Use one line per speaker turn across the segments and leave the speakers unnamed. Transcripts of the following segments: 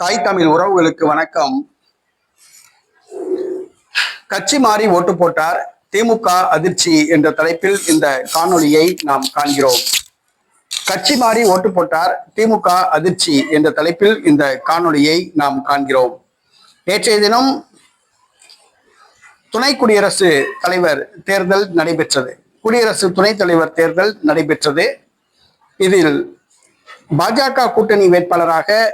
தாய் தமிழ் உறவுகளுக்கு வணக்கம். கட்சி மாறி ஓட்டு போட்டார். திமுக அதிர்ச்சி என்ற தலைப்பில் இந்த காணொலியை நாம் காண்கிறோம். கட்சி மாறி ஓட்டு போட்டார். திமுக அதிர்ச்சி என்ற தலைப்பில் இந்த காணொளியை நாம் காண்கிறோம். நேற்றைய தினம் துணை குடியரசு தலைவர் தேர்தல் நடைபெற்றது. குடியரசு துணைத் தலைவர் தேர்தல் நடைபெற்றது. இதில் பாஜக கூட்டணி வேட்பாளராக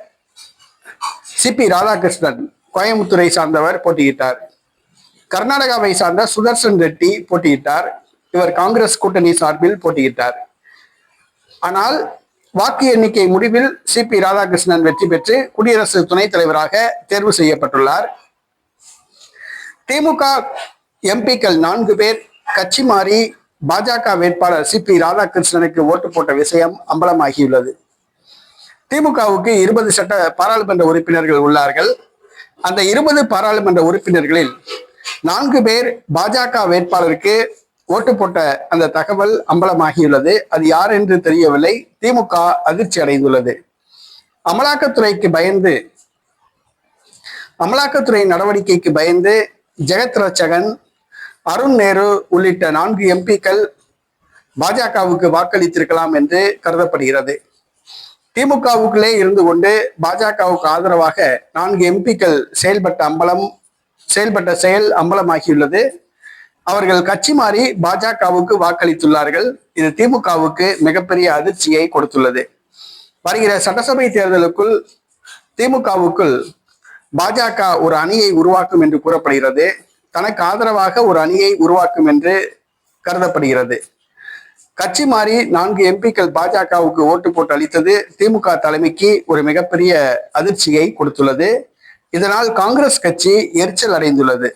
சிபி ராதாகிருஷ்ணன் கோயம்புத்தூரை சார்ந்தவர் போட்டியிட்டார். கர்நாடகாவை சார்ந்த சுதர்சன் ரெட்டி போட்டியிட்டார். இவர் காங்கிரஸ் கூட்டணி சார்பில் போட்டியிட்டார். ஆனால் வாக்கு எண்ணிக்கை முடிவில் சிபி ராதாகிருஷ்ணன் வெற்றி பெற்று குடியரசு துணைத் தலைவராக தேர்வு செய்யப்பட்டுள்ளார். திமுக எம்பிக்கள் நான்கு பேர் கட்சி மாறி பாஜக வேட்பாளர் சிபி ராதாகிருஷ்ணனுக்கு ஓட்டு போட்ட விஷயம் அம்பலமாகியுள்ளது. திமுகவுக்கு இருபது சட்ட பாராளுமன்ற உறுப்பினர்கள் உள்ளார்கள். அந்த இருபது பாராளுமன்ற உறுப்பினர்களில் நான்கு பேர் பாஜக வேட்பாளருக்கு ஓட்டு போட்ட அந்த தகவல் அம்பலமாகியுள்ளது. அது யார் என்று தெரியவில்லை. திமுக அதிர்ச்சி அடைந்துள்ளது. அமலாக்கத்துறைக்கு பயந்து அமலாக்கத்துறை நடவடிக்கைக்கு பயந்து ஜெகத் ரச்சகன் அருண் நேரு உள்ளிட்ட நான்கு எம்பிக்கள் பாஜகவுக்கு வாக்களித்திருக்கலாம் என்று கருதப்படுகிறது. திமுகவுக்குள்ளே இருந்து கொண்டு பாஜகவுக்கு ஆதரவாக நான்கு எம்பிக்கள் செயல்பட்ட அம்பலம் செயல்பட்ட செயல் அம்பலமாகியுள்ளது. அவர்கள் கட்சி மாறி பாஜகவுக்கு வாக்களித்துள்ளார்கள். இது திமுகவுக்கு மிகப்பெரிய அதிர்ச்சியை கொடுத்துள்ளது. வருகிற சட்டசபை தேர்தலுக்குள் திமுகவுக்குள் பாஜக ஒரு அணியை உருவாக்கும் என்று கூறப்படுகிறது. தனக்கு ஆதரவாக ஒரு அணியை உருவாக்கும் என்று கருதப்படுகிறது. கட்சி மாறி நான்கு எம்பிக்கள் பாஜகவுக்கு ஓட்டு போட்டு அளித்தது திமுக தலைமைக்கு ஒரு மிகப்பெரிய அதிர்ச்சியை கொடுத்துள்ளது. இதனால் காங்கிரஸ் கட்சி எரிச்சல் அடைந்துள்ளது.